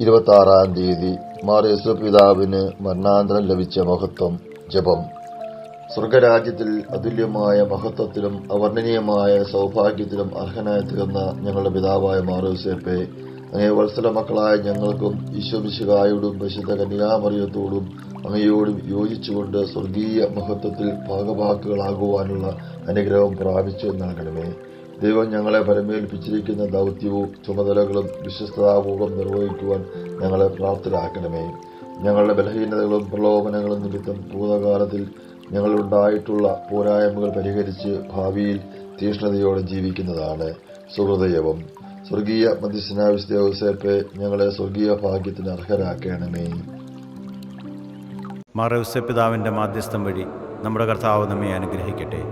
ഇരുപത്തി ആറാം തീയതി മാർ യേശു പിതാവിന് മരണാന്തരം ലഭിച്ച മഹത്വം ജപം. സ്വർഗരാജ്യത്തിൽ അതുല്യമായ മഹത്വത്തിലും അവർണനീയമായ സൗഭാഗ്യത്തിലും അർഹനായി തീർന്ന ഞങ്ങളുടെ പിതാവായ മാറോസേപ്പെ അങ്ങേ മക്കളായ ഞങ്ങൾക്കും ഈശ്വമിശുകായോടും വിശുദ്ധ കന്യാമറിയത്തോടും അങ്ങയോടും യോജിച്ചുകൊണ്ട് സ്വർഗീയ മഹത്വത്തിൽ ഭാഗവാക്കുകളാകുവാനുള്ള അനുഗ്രഹം പ്രാപിച്ചു നൽകണമേ. ദൈവം ഞങ്ങളെ പരമേൽപ്പിച്ചിരിക്കുന്ന ദൗത്യവും ചുമതലകളും വിശ്വസ്തതാപൂർവം നിർവഹിക്കുവാൻ ഞങ്ങളെ പ്രാപ്തരാക്കണമേ. ഞങ്ങളുടെ ബലഹീനതകളും പ്രലോഭനങ്ങളും നിമിത്തം ഭൂതകാലത്തിൽ ഞങ്ങളുണ്ടായിട്ടുള്ള പോരായ്മകൾ പരിഹരിച്ച് ഭാവിയിൽ തീഷ്ണതയോടെ ജീവിക്കുന്നതാണ് സുഹൃദയവം സ്വർഗീയ മധ്യസ്ഥനാവിസ്തേവസേപ്പെ ഞങ്ങളെ സ്വർഗീയ ഭാഗ്യത്തിന് അർഹരാക്കണമേ. മാറവ്സപിതാവിന്റെ മാധ്യസ്ഥം വഴി നമ്മുടെ കർത്താവ് നമ്മെ അനുഗ്രഹിക്കട്ടെ.